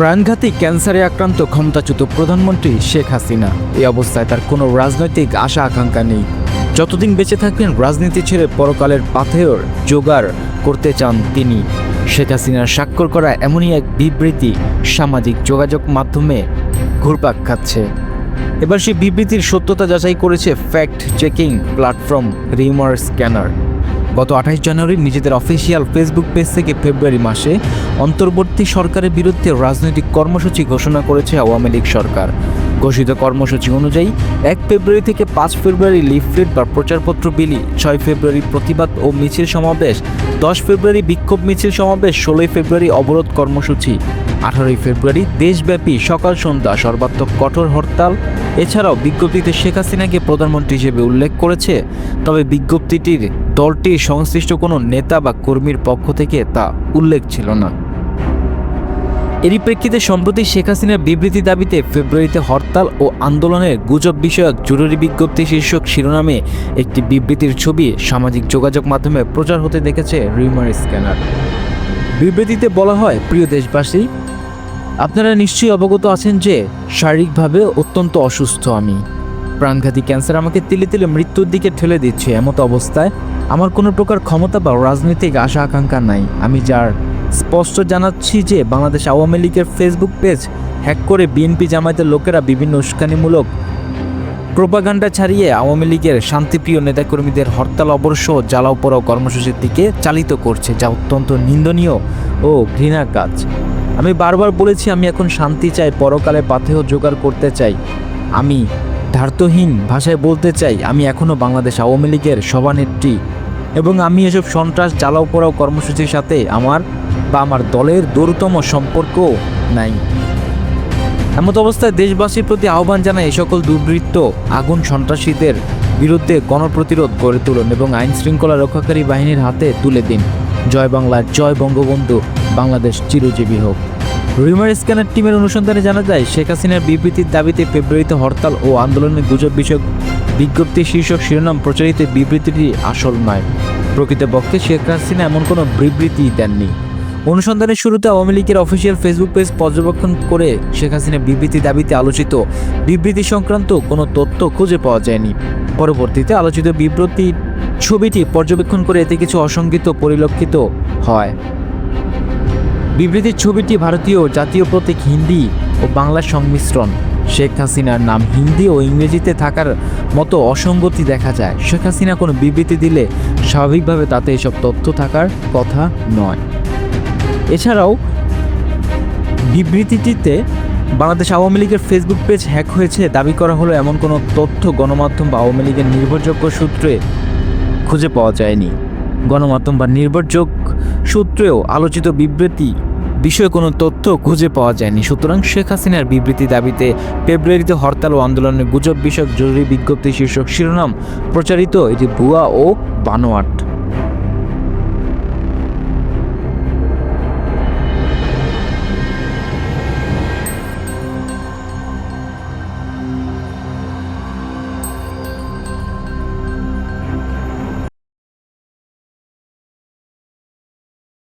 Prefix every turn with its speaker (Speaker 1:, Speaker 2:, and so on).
Speaker 1: প্রাণঘাতী ক্যান্সারে আক্রান্ত ক্ষমতাচ্যুত প্রধানমন্ত্রী শেখ হাসিনা। এই অবস্থায় তার কোনো রাজনৈতিক আশা আকাঙ্ক্ষা নেই। যতদিন বেঁচে থাকবেন, রাজনীতি ছেড়ে পরকালের পাথেয়র জোগাড় করতে চান তিনি। শেখ হাসিনার স্বাক্ষর করা এমনই এক বিবৃতি সামাজিক যোগাযোগ মাধ্যমে ঘুরপাক খাচ্ছে। এবার সেই বিবৃতির সত্যতা যাচাই করেছে fact checking platform rumour scanner গত আঠাশ জানুয়ারি নিজেদের অফিসিয়াল ফেসবুক পেজ থেকে ফেব্রুয়ারি মাসে অন্তর্বর্তী সরকারের বিরুদ্ধে রাজনৈতিক কর্মসূচি ঘোষণা করেছে আওয়ামী লীগ সরকার। ঘোষিত কর্মসূচি অনুযায়ী এক ফেব্রুয়ারি থেকে পাঁচ ফেব্রুয়ারি লিফলেট বা প্রচারপত্র বিলি, ছয় ফেব্রুয়ারি প্রতিবাদ ও মিছিল সমাবেশ, দশ ফেব্রুয়ারি বিক্ষোভ মিছিল সমাবেশ, ষোলোই ফেব্রুয়ারি অবরোধ কর্মসূচি। আঠারোই ফেব্রুয়ারি দেশব্যাপী সকাল সন্ধ্যা সর্বাত্মক কঠোর হরতাল। এছাড়াও বিজ্ঞপ্তিতে শেখ হাসিনাকে প্রধানমন্ত্রী হিসেবে উল্লেখ করেছে, তবে বিজ্ঞপ্তিটির দলটির সংশ্লিষ্ট কোনো নেতা বা কর্মীর পক্ষ থেকে তা উল্লেখ ছিল না। এরই প্রেক্ষিতে সম্প্রতি শেখ হাসিনার বিবৃতি দাবিতে ফেব্রুয়ারিতে হরতাল ও আন্দোলনের গুজব বিষয়ক জরুরি বিজ্ঞপ্তি শীর্ষক শিরোনামে একটি বিবৃতির ছবি সামাজিক যোগাযোগ মাধ্যমে প্রচার হতে দেখেছে রিউমার স্ক্যানার। বিবৃতিতে বলা হয়, প্রিয় দেশবাসী, আপনারা নিশ্চয়ই অবগত আছেন যে শারীরিকভাবে অত্যন্ত অসুস্থ আমি। প্রাণঘাতী ক্যান্সার আমাকে তিলে তিলে মৃত্যুর দিকে ঠেলে দিচ্ছে। এমতো অবস্থায় আমার কোনো প্রকার ক্ষমতা বা রাজনৈতিক আশা আকাঙ্ক্ষা নাই। আমি যার স্পষ্ট জানাচ্ছি যে বাংলাদেশ আওয়ামী লীগের ফেসবুক পেজ হ্যাক করে বিএনপি জামায়াতের লোকেরা বিভিন্ন উস্কানিমূলক প্রোপাগান্ডা ছাড়িয়ে আওয়ামী লীগের শান্তিপ্রিয় নেতাকর্মীদের হরতাল অবশ্য জ্বালাও পোড়াও কর্মসূচির দিকে চালিত করছে যা অত্যন্ত নিন্দনীয় ও ঘৃণা কাজ। আমি বারবার বলেছি আমি এখন শান্তি চাই, পরকালে পাথেয় জোগাড় করতে চাই। আমি ধার্তহীন ভাষায় বলতে চাই, আমি এখনও বাংলাদেশ আওয়ামী লীগের সভানেত্রী এবং আমি এসব সন্ত্রাস, জ্বালাও পোড়াও কর্মসূচির সাথে আমার বা আমার দলের দূরতম সম্পর্ক নাই। এমত অবস্থায় দেশবাসীর প্রতি আহ্বান জানায় এই সকল দুর্বৃত্ত আগুন সন্ত্রাসীদের বিরুদ্ধে গণপ্রতিরোধ গড়ে তুলুন এবং আইন শৃঙ্খলা রক্ষাকারী বাহিনীর হাতে তুলে দিন। জয় বাংলা জয় বঙ্গবন্ধু, বাংলাদেশ চিরজীবী হোক। রিমার স্ক্যানার টিমের অনুসন্ধানে জানা যায়, শেখ হাসিনার বিবৃতির দাবিতে ফেব্রুয়ারিতে হরতাল ও আন্দোলনের গুজব বিষয়ক বিজ্ঞপ্তি শীর্ষক শিরোনাম প্রচারিত বিবৃতিটি আসল নয়। প্রকৃতপক্ষে শেখ হাসিনা এমন কোনো বিবৃতি দেননি। অনুসন্ধানের শুরুতে আওয়ামী লীগের অফিসিয়াল ফেসবুক পেজ পর্যবেক্ষণ করে শেখ হাসিনা বিবৃতি দাবিতে আলোচিত বিবৃতি সংক্রান্ত কোনো তথ্য খুঁজে পাওয়া যায়নি। পরবর্তীতে আলোচিত বিবৃতি ছবিটি পর্যবেক্ষণ করে এতে কিছু অসঙ্গিত পরিলক্ষিত হয়। বিবৃতির ছবিটি ভারতীয় জাতীয় প্রতীক হিন্দি ও বাংলার সংমিশ্রণ। শেখ হাসিনার নাম হিন্দি ও ইংরেজিতে থাকার মতো অসঙ্গতি দেখা যায়। শেখ হাসিনা কোনো বিবৃতি দিলে স্বাভাবিকভাবে তাতে এসব তথ্য থাকার কথা নয়। এছাড়াও বিবৃতিটিতে বাংলাদেশ আওয়ামী লীগের ফেসবুক পেজ হ্যাক হয়েছে। দাবি করা হলো এমন কোনো তথ্য, গণমাধ্যম বা আওয়ামী লীগের নির্ভরযোগ্য সূত্রে খুঁজে পাওয়া যায়নি। গণমাধ্যম বা নির্ভরযোগ্য সূত্রেও আলোচিত বিবৃতি বিষয়ে কোনো তথ্য খুঁজে পাওয়া যায়নি। সুতরাং শেখ হাসিনার বিবৃতি দাবিতে ফেব্রুয়ারিতে হরতাল ও আন্দোলনের গুজব বিষয়ক জরুরি বিজ্ঞপ্তি শীর্ষক শিরোনাম প্রচারিত এটি ভুয়া ও বানোয়াট।